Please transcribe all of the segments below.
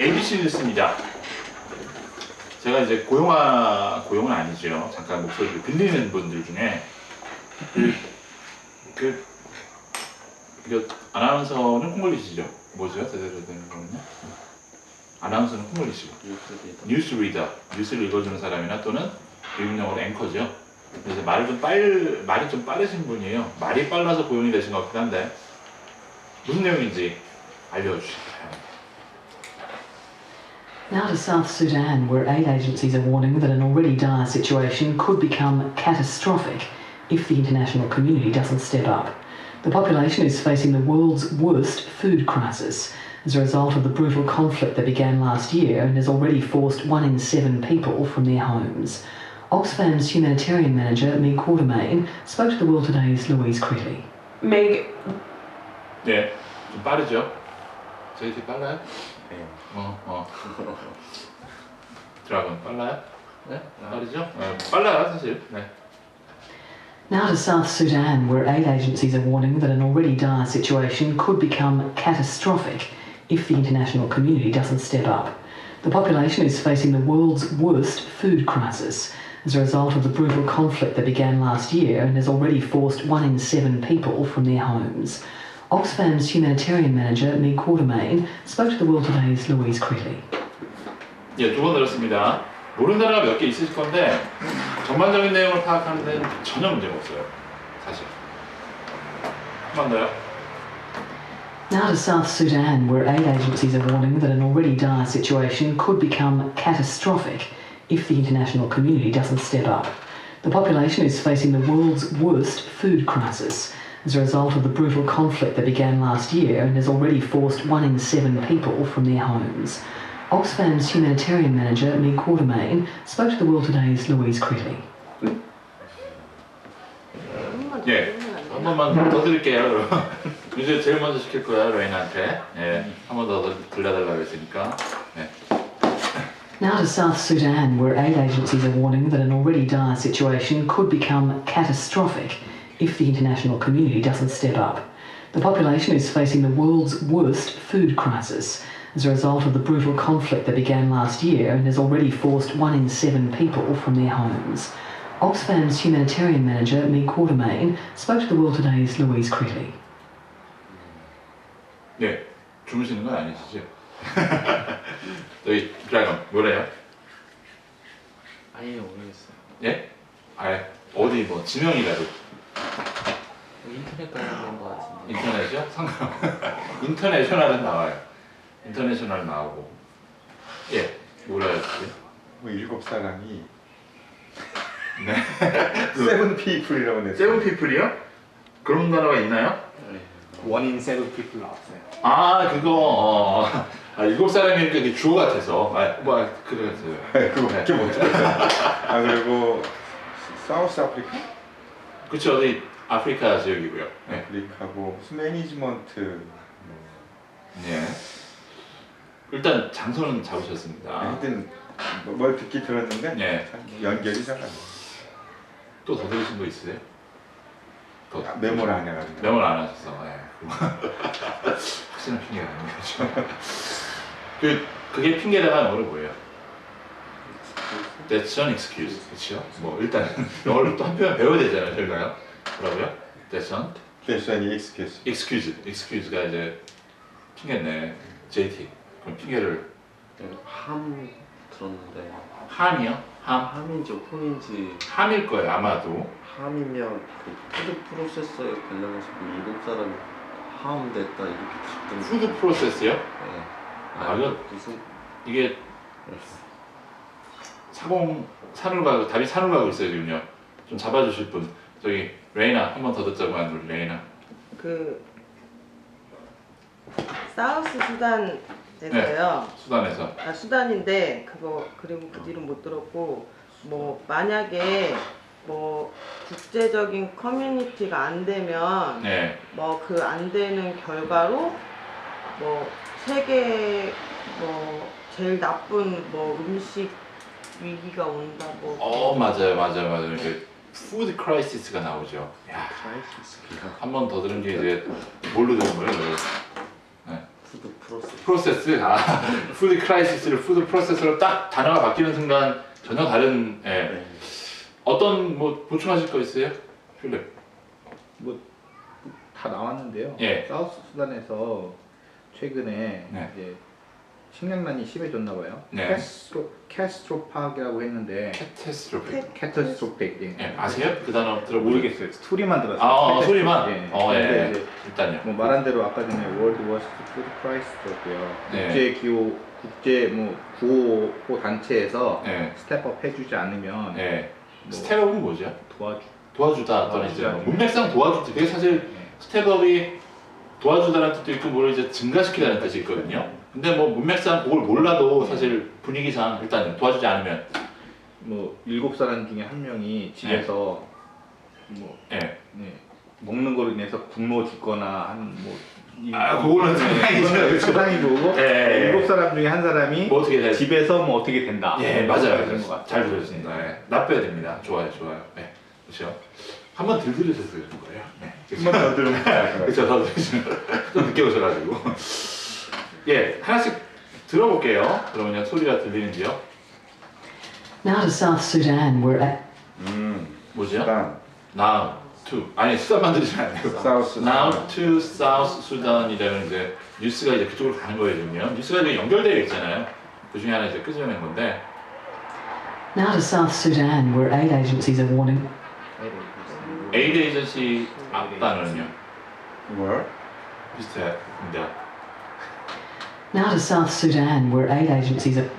ABC 뉴스입니다. 제가 이제 고용아 고용은 아니죠. 잠깐 목소리를 빌리는 분들 중에 그, 그, 그 아나운서는 콩글리시죠? 뭐죠? 제대로 된 거는요? 아나운서는 콩글리시고 뉴스 리더, 뉴스를 읽어주는 사람이나 또는 미국 영어로 앵커죠. 그래서 말을 좀 빨, 말이 좀 빠르신 분이에요. 말이 빨라서 고용이 되신 것 같긴 한데 무슨 내용인지 알려주실까요? Now to South Sudan, where aid agencies are warning that an already dire situation could become catastrophic if the international community doesn't step up. The population is facing the world's worst food crisis as a result of the brutal conflict that began last year and has already forced one in seven people from their homes. Oxfam's humanitarian manager, Meg Quatermain, spoke to the World Today's Louise Creeley. Meg. Yeah, 게 빨라요? 네. 어, 어. 드라곤 빨라요? 네? 빠르죠? 네, 빨라요, 사실. 네. Now to South Sudan, where aid agencies are warning that an already dire situation could become catastrophic if the international community doesn't step up. The population is facing the world's worst food crisis as a result of the brutal conflict that began last year and has already forced one in seven people from their homes. Oxfam's humanitarian manager, Meg Quartermain, spoke to the World Today's Louise Critty. 예, 두 번 들었습니다. 모르는 단어가 몇 개 있으실 건데 전반적인 내용을 파악하는 데는 전혀 문제가 없어요. 사실. 한 번 더요. Now to South Sudan, where aid agencies are warning that an already dire situation could become catastrophic if the international community doesn't step up. The population is facing the world's worst food crisis as a result of the brutal conflict that began last year and has already forced one in seven people from their homes. Oxfam's humanitarian manager, Meg Quartermain, spoke to the World Today's Louise Critty. 예, 한 번만 더 드릴게요. 그럼. 이제 제일 먼저 시킬 거야, 레인한테. 예, 한 번 더 들려달라고 했으니까. 네. Now to South Sudan, where aid agencies are warning that an already dire situation could become catastrophic if the international community doesn't step up. The population is facing the world's worst food crisis as a result of the brutal conflict that began last year and has already forced one in seven people from their homes. Oxfam's humanitarian manager, Meg Quartermain, spoke to the World Today's Louise Critty. 네, 주무시는 건 아니시죠? 저기 드라곤 뭐래요? 아예 모르겠어요. 예? 아, 어디 뭐 지명이라도 뭐 인터넷 관련된 거 같은데. 인터넷이요? 상관. 인터내셔널은 나와요. 인터내셔널 나오고. 예, 뭐라요? 뭐 일곱 사람이 네. 세븐 피플이라고 냈어요. 세븐 피플이요? 그런 단어가 있나요? 원인 세븐 피플 나왔어요. 아 그거 어, 아, 일곱 사람이니까 이게 주어 같아서 아, 뭐 그래서요. 그거밖에 못 찾았어요. 아 그리고 사우스 아프리카? 그쵸 어디 아프리카 지역이고요. 네. 아프리카고 매니지먼트 뭐, 네. 일단 장소는 잡으셨습니다. 하여튼 뭐- 뭘 듣기 들었는데 네. 참 연결이 잘 안 돼. 또 더 들으신 거 있으세요? 더 아, 메모를 안 해가지고. 메모를 안 하셨어. 예. 확실한 핑계가 아닌 거죠. 그 그게 핑계다가 영어로 뭐예요? That's an excuse. 그렇죠? 뭐 일단 영어를 또 한 표현 배워야 되잖아요. 저희가요. 뭐라고요? That's an 대수한이 익스큐스. excuse. excuse가 이제 핑계네. JT. 그럼 핑계를 함 들었는데 함이요? 함. 함인지 홈인지 함일 거예요. 아마도. 함이면 그 푸드 프로세서에 관련해서 뭐 일곱 사람이 함 됐다 이렇게 들었던 푸드 프로세스요? 네. 아, 이거- 무슨 이게 사공 산으로 가고 답이 산으로 가고 있어요 지금요. 좀 잡아주실 분 저기 레이나 한 번 더 듣자고 하는 우리 레이나. 그 사우스 수단에서요. 수단에서 아 수단인데 그거 그리고 그 뒤로 못 들었고 뭐 만약에 뭐 국제적인 커뮤니티가 안 되면 네 뭐 그 안 되는 결과로 뭐 세계 뭐 제일 나쁜 뭐 음식 위기가 온다 뭐어 맞아요 맞아요 맞아요 그 푸드 크라이시스가 나오죠. 크라이시스가 한 번 더 들은 게 이제 뭘로 들은 거예요? 그걸? 푸드 프로세서 프로세스, 아, 푸드 크라이시스를 푸드 프로세스로 딱 단어가 바뀌는 순간 전혀 다른 예. 네. 어떤 뭐 보충하실 거 있어요? 필립. 다 나왔는데요. 예. 사우스 수단에서 최근에 네. 이제 식량난이 심해졌나 봐요. 네. 캐스트로 캐스트로파기라고 했는데 캐테스트로픽. 캐터스트로픽 예. 예, 아세요? 그 단어 들어보셨 모르겠어요. 스토리만 들었어요. 아, 어. 소리만. 예. 어, 예. 근데 예. 이제 일단요. 뭐 말한 대로 아까 전에 월드 워스트 푸드 프라이스였고요. 네. 국제 기호 국제 뭐 구호 단체에서 예. 스텝업 해주지 않으면 예. 뭐 스텝업은 뭐죠? 도와주. 도와주다 또는 이제 도와주다. 뭐 문맥상 도와주다. 그게 사실 예. 스텝업이 도와주다라는 뜻도 있고 뭘 이제 증가시키다는 뜻이 있거든요. 근데 뭐 문맥상 그걸 몰라도 사실 분위기상 일단 도와주지 않으면 뭐 일곱 사람 중에 한 명이 집에서 뭐 예. 네, 먹는 거로 인해서 굶어 죽거나 한뭐 아, 그거는 상상이죠. 상상이고 예, 예, 예. 일곱 사람 중에 한 사람이 뭐 어떻게 돼? 집에서 뭐 어떻게 된다. 예, 뭐 맞아요. 그런 것 같아요. 잘 들으셨습니다. 예. 나빠야 됩니다. 좋아요, 좋아요. 네. 그렇죠. 한번 들 들으셔서 그런 거예요. 네. 한번 더 들으면 그렇죠. 더 들으시면 좀 늦게 오셔가지고. 예, 하나씩 들어볼게요. 그러면 소리가 들리는지요? Now to South Sudan, where 음, 뭐죠? 수단, Now to 아니 수단만 들으시면 안 돼요. 사우스 Now to South Sudan이라는 이제 뉴스가 이제 그쪽으로 가는 거예요, 지금요. 뉴스가 이제 연결되어 있잖아요. 그 중에 하나 이제 끄집어낸 건데 now to South Sudan, where aid agencies are warning 에이드 에이전시 앞단어는요 뭘? 비슷합니다. Now to South Sudan, where aid agencies are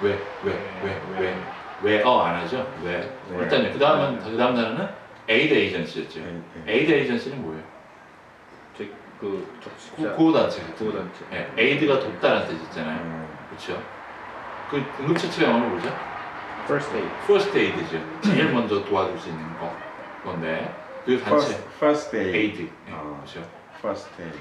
왜, 왜, 왜, 왜, 왜, 어, 안 하죠? 왜? 왜? 일단요. 그 다음은, 그 다음 단어는 에이드 에이전시였죠. 에이드 에이전시는 뭐예요? 그 구- 구호단체 같은 구호 거. 단체. 예, 에이드가 돕다라는 뜻이 있잖아요. 음, 그렇죠? 그 응급처치가 영어로 뭐죠? First aid. First aid죠. 제일 먼저 도와줄 수 있는 거. 건데, 그 단체, First, first aid. 에이드. 예, 어. 그렇죠. First aid.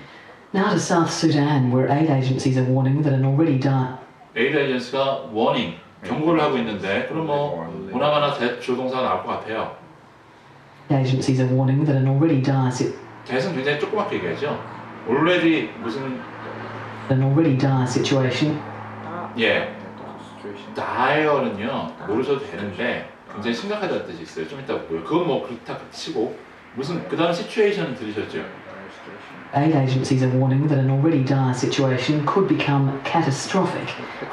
Now to South Sudan, where aid agencies are warning that an already dire 에이드 에이전시가 워닝, 경고를 하고 있는데, 그럼 뭐, 보나마나 대조동사가 나올 것 같아요. agencies are warning that an already dire si- 대선 굉장히 조그맣게 얘기하죠. already 무슨 an already dire situation 나예 dire는요 모르셔도 되는데 굉장히 심각하다는 뜻이 있어요. 좀 이따 보고요. 그건 뭐 그렇다 치고 무슨 그 다음 situation은 들으셨죠? aid agencies are warning that an already dire situation could become catastrophic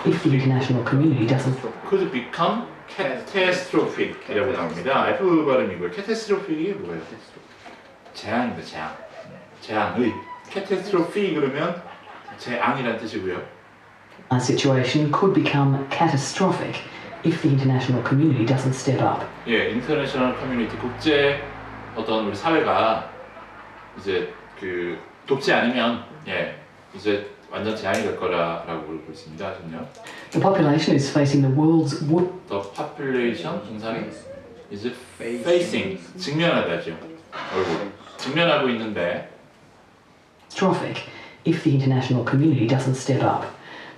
if the international community doesn't could become catastrophic이라고 나옵니다. F 발음이고요. catastrophic이 뭐예요? 재앙입니다. 재앙. 재앙의 catastrophe 그러면 재앙이라는 뜻이고요. Our situation could become catastrophic if the international community doesn't step up. 예, 인터내셔널 커뮤니티 국제 어떤 우리 사회가 이제 그 돕지 않으면 예 이제 완전 재앙이 될 거라라고 보고 있습니다. 지금요. The population is facing the world's wo- The population 동사는 is facing 직면하다죠. 얼굴 직면하고 있는데 catastrophic if the international community doesn't step up.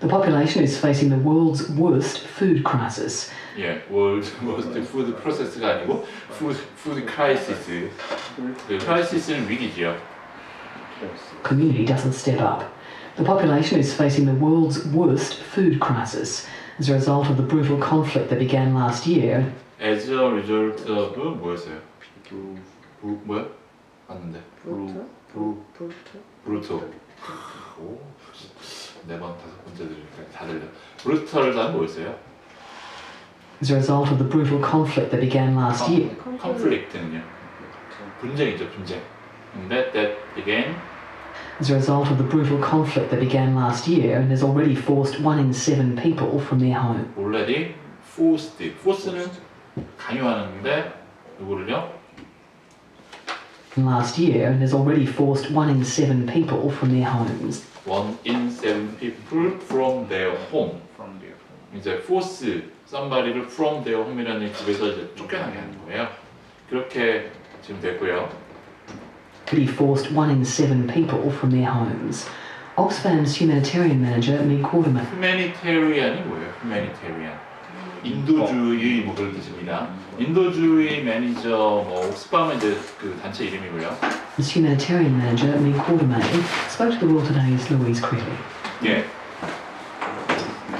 The population is facing the world's worst food crisis. 예 world most food process가 아니고 food food crisis 그 크라이시스는 위기지요. Community doesn't step up. The population is facing the world's worst food crisis as a result of the brutal conflict that began last year As a result of 뭐였어요? 부, 부 뭐야? 맞는데. 브루트? 부 브루트? 브루토. 오, 네번 다섯 번째 들으니까 다 들려. 브루털단 뭐였어요? as a result of the brutal conflict that began last year. 컨플릭트는요. 분쟁이죠, 분쟁. That that began As a result of the brutal conflict that began last year and has already forced one in seven people from their home. already forced. force는 강요하는데 누구를요? Last year and has already forced one in seven people from their homes. One in seven people from their home. From there. 이제 force somebody를 from their home이라는 집에서 이제 쫓겨나게 하는 거예요. 그렇게 지금 됐고요. Already forced one in seven people from their homes. Oxfam's humanitarian manager, Meg Quarterman, humanitarian이 뭐예요? humanitarian. 인도주의 뭐 그런 뜻입니다. 인도주의 매니저 뭐 옥스팜은 이제 그 단체 이름이고요. humanitarian manager, Meg Quartermain, spoke to the World Today's Louise Cretley. 예,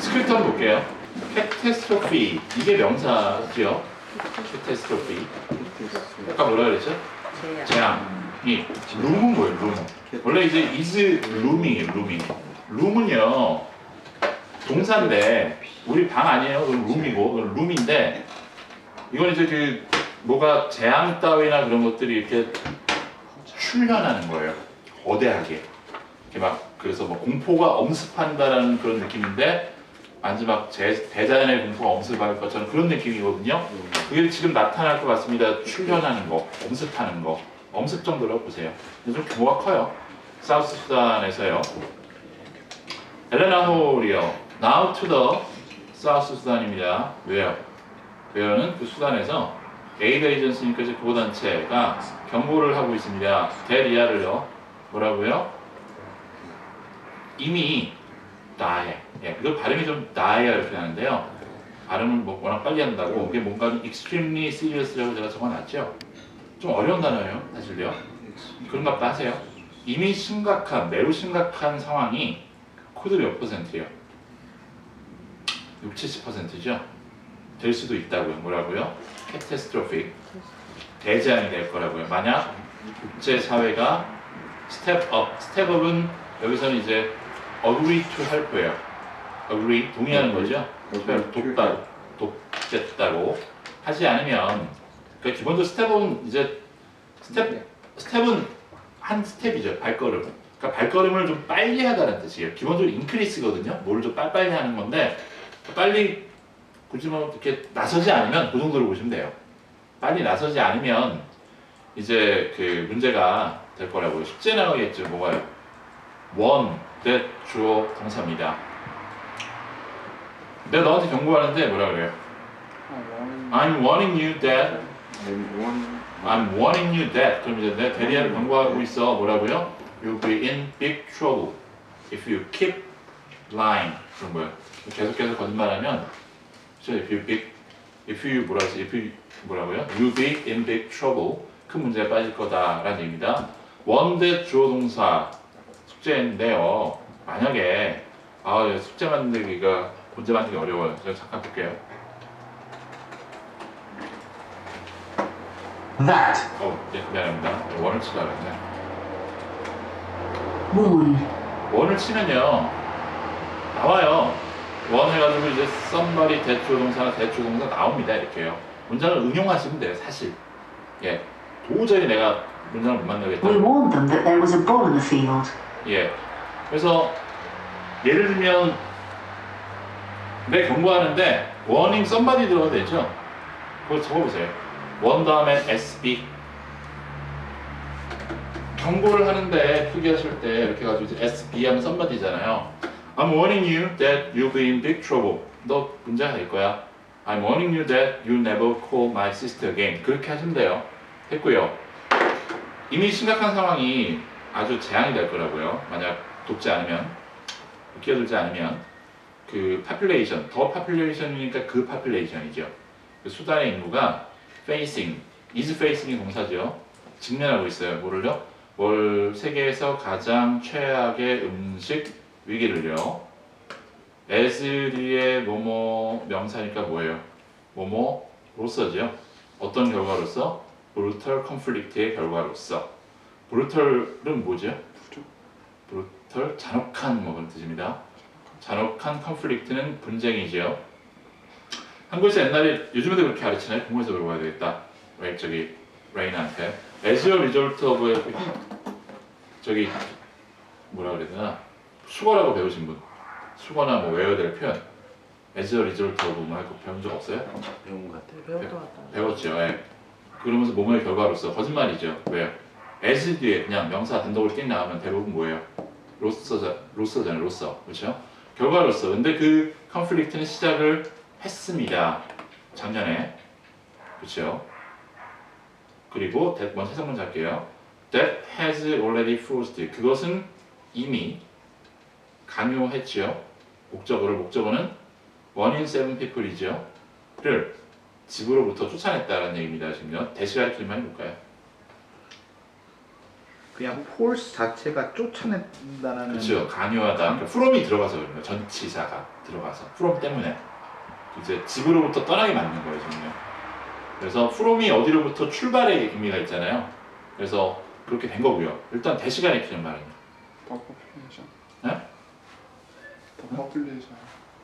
스크립트 한번 볼게요. 캐테스트로피 이게 명사죠. 캐테스트로피. 아까 뭐라 그랬죠? 재앙 이 룸은 뭐예요? 룸. 원래 이제 is room이에요. rooming. 룸은요 동사인데 우리 방 아니에요. 그건 룸이고 그건 룸인데 이건 이제 그 뭐가 재앙 따위나 그런 것들이 이렇게 출현하는 거예요. 거대하게. 이렇게 막 그래서 뭐 공포가 엄습한다라는 그런 느낌인데 마지막 제, 대자연의 공포가 엄습할 것처럼 그런 느낌이거든요. 그게 지금 나타날 것 같습니다. 출현하는 거, 엄습하는 거, 엄습 정도로 보세요. 좀 규모가 커요. 사우스 수단에서요. 엘레나 홀이요. Now to the 사우스 수단입니다. 왜요? 왜요는 그 수단에서 에이드 에이전시니까 이제 구호단체가 경고를 하고 있습니다. 대리아를요. 뭐라고요? 이미 나에 예, 이거 발음이 좀 나에 이렇게 하는데요. 발음을 뭐 워낙 빨리 한다고 이게 뭔가 좀 extremely serious라고 제가 적어놨죠. 좀 어려운 단어예요, 사실요. 그런가 보다 하세요. 이미 심각한, 매우 심각한 상황이 코드 몇 퍼센트예요? 6, 70%죠? 될 수도 있다고요. 뭐라고요? catastrophic. 대재앙이 될 거라고요. 만약 국제 사회가 step up, step up은 여기서는 이제 agree to 할 거예요. agree 동의하는 거죠. agree to 돕다, 돕겠다고 하지 않으면 그러니까 기본적으로 스텝은 이제 스텝 스텝은 한 스텝이죠 발걸음. 그러니까 발걸음을 좀 빨리 하다는 뜻이에요. 기본적으로 인크리스거든요. 뭘 좀 빨리빨리 하는 건데 빨리 굳이 뭐 이렇게 나서지 않으면 그 정도로 보시면 돼요. 빨리 나서지 않으면 이제 그 문제가 될 거라고요. 숙제 나오겠죠. 뭐가요? 원, that 주어 동사입니다. 내가 너한테 경고하는데 뭐라 그래요? I'm warning you that And one I'm warning you that 그럼 이제 내 대리를 경고하고 있어 뭐라고요? You'll be in big trouble if you keep lying 그런 거예요. 계속해서 거짓말하면 그렇죠? If you big if you 뭐라 하지? If you 뭐라고요? You'll be in big trouble 큰 문제에 빠질 거다라는 얘기입니다. 원대 주어 동사 숙제인데요. 만약에 아 예, 숙제 만들기가 문제 만들기 어려워요. 제가 잠깐 볼게요. That. 어, 네, 미안합니다. 원을 치라 그랬네. Warn. 원을 치면요 나와요 원 해가지고 이제 somebody 대추 동사나 대추 동사 나옵니다 이렇게요 문장을 응용하시면 돼요 사실 예 도저히 내가 문장을 못 만들겠다 We warned them that there was a bull in the field. 예 그래서 예를 들면 내 경고하는데 warning somebody 들어도 되죠 그거 적어보세요 원 다음에 SB 경고를 하는데 표기하실 때 이렇게 해가지고 이제 SB 하면 somebody잖아요. I'm warning you that you'll be in big trouble. 너 문제가 될 거야. I'm warning you that you never call my sister again. 그렇게 하시면 돼요. 했고요. 이미 심각한 상황이 아주 재앙이 될 거라고요. 만약 돕지 않으면, 끼어들지 않으면 그 population, 더 population이니까 그 population이죠. 그 수단의 인구가 facing, is facing이 동사죠. 직면하고 있어요. 뭐를요? 월 세계에서 가장 최악의 음식 위기를요. 에즈리의 뭐뭐 명사니까 뭐예요? 뭐뭐로서죠. 어떤 결과로서? brutal conflict의 결과로서. brutal은 뭐죠? brutal 잔혹한 뭐 그런 뜻입니다. 잔혹한 conflict는 분쟁이죠. 한국에서 옛날에 요즘에도 그렇게 가르치나요? 공부해서 물어봐야 되겠다. 왜 저기 레인한테 as a result of 저기 뭐라 그래야 되나 수거라고 배우신 분 수거나 뭐 외워야 될 표현 as a result of 뭐 할거 배운 적 없어요? 배운 것 같아요. 배운 것 같다. 배웠죠 예. 그러면서 몸의 결과로서 거짓말이죠 왜요? as 뒤에 그냥 명사 단독으로 띵 나가면 대부분 뭐예요? 로서잖아요 로서 그렇죠? 결과로서 근데 그 컨플릭트는 시작을 했습니다 작년에 그렇죠? 그리고 먼저 해석 먼저 할게요. That has already forced. 그것은 이미 강요했지요. 목적어를 목적어는 one in seven people이죠. 를 집으로부터 쫓아냈다는 얘기입니다. 지금요. 대시할 길만 해볼까요? 그냥 폴스 자체가 쫓아낸다는 그렇죠. 강요하다. 그러니까 프롬이 들어가서 그런 거예요. 전치사가 들어가서 프롬 때문에 이제 집으로부터 떠나게 만든 거예요, 지금요. 그래서 프롬이 어디로부터 출발의 의미가 있잖아요. 그래서 그렇게 된 거고요. 일단 대시간에 필요한 말입니다. 더 population. 네? 더 population.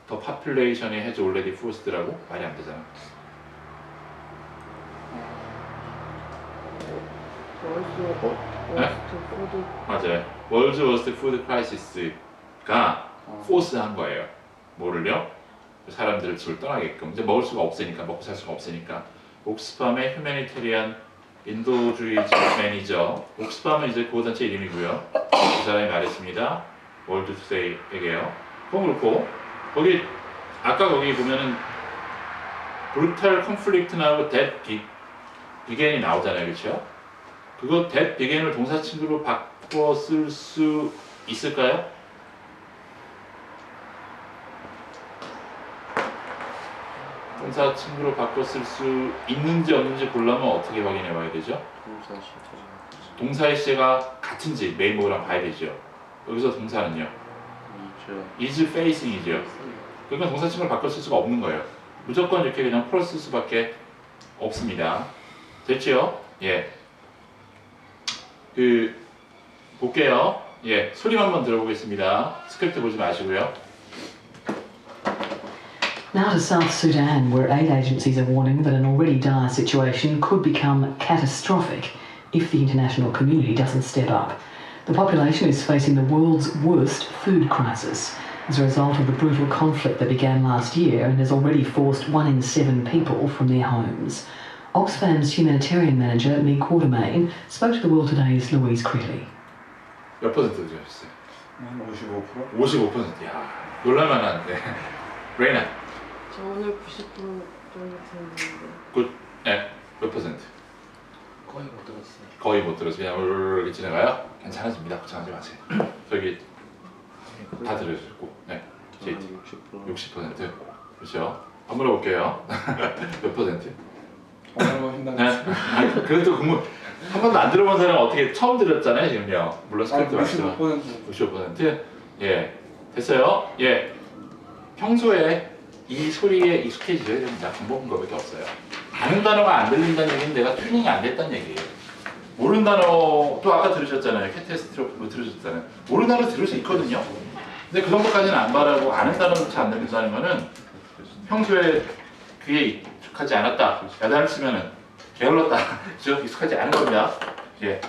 더 population이 has already forced라고 말이 안 되잖아. 월스 네? 월스트 푸드 맞아요. World's Worst Food Crisis가 어. 포스한 거예요. 뭐를요? 사람들을 집을 떠나게끔 이제 먹을 수가 없으니까 먹고 살 수가 없으니까 옥스팜의 휴메니테리안 인도주의적 매니저 옥스팜은 이제 구호단체 이름이고요. 그 사람이 말했습니다. 월드투데이에게요. 그건 그렇고 거기 아까 거기 보면은 brutal conflict 나오고 be, began이 나오잖아요, 그렇죠? 그거 that began을 동사친구로 바꿔 쓸 수 있을까요? 동사 친구로 바꿔 쓸 수 있는지 없는지 보려면 어떻게 확인해 봐야 되죠? 동사의 시제가 같은지 메인보랑 봐야 되죠. 여기서 동사는요. 이죠. is facing이죠. 그러니까 동사 친구를 바꿔 쓸 수가 없는 거예요. 무조건 이렇게 그냥 풀어 쓸 수밖에 없습니다. 됐죠? 예. 그 볼게요. 예, 소리 한번 들어보겠습니다. 스크립트 보지 마시고요. Now to South Sudan, where aid agencies are warning that an already dire situation could become catastrophic if the international community doesn't step up. The population is facing the world's worst food crisis as a result of the brutal conflict that began last year and has already forced one in seven people from their homes. Oxfam's humanitarian manager, Mee Quartermain, spoke to the World Today's Louise Crittley. 몇 퍼센트 드셨어요? 한 55%? 55%. 야, 놀랄만한데. 레이나, 저 오늘 90% 정도 굿. 네, 몇 퍼센트? 거의 못 들었어요. 거의 못 들어서 그냥 이렇게 지나가요? 괜찮아집니다. 걱정하지 마세요. 저기 다 들으셨고, 네, 한 JT 60%. 60%. 그렇죠. 한번 물어볼게요. 몇 퍼센트? 정말로 네. 힘들었어요. 아니, 그래도 공부 한 번도 안 들어본 사람은 어떻게 처음 들었잖아요, 지금요. 물론 스크립트 맞죠. 95%. 95%? 예. 됐어요? 예. 평소에 이 소리에 익숙해져야 됩니다. 방법은 그거밖에 없어요. 아는 단어가 안 들린다는 얘기는 내가 튜닝이 안 됐다는 얘기예요. 모르는 단어, 또 아까 들으셨잖아요. 캐테스트로프 뭐 들으셨잖아요. 모르는 단어 들을 수 있거든요. 근데 그 정도까지는 안 바라고 아는 단어는 잘안 들린다는 평소에 귀에 익숙하지 않았다. 야단을 치면은 게을렀다. 익숙하지 않은 겁니다. 예.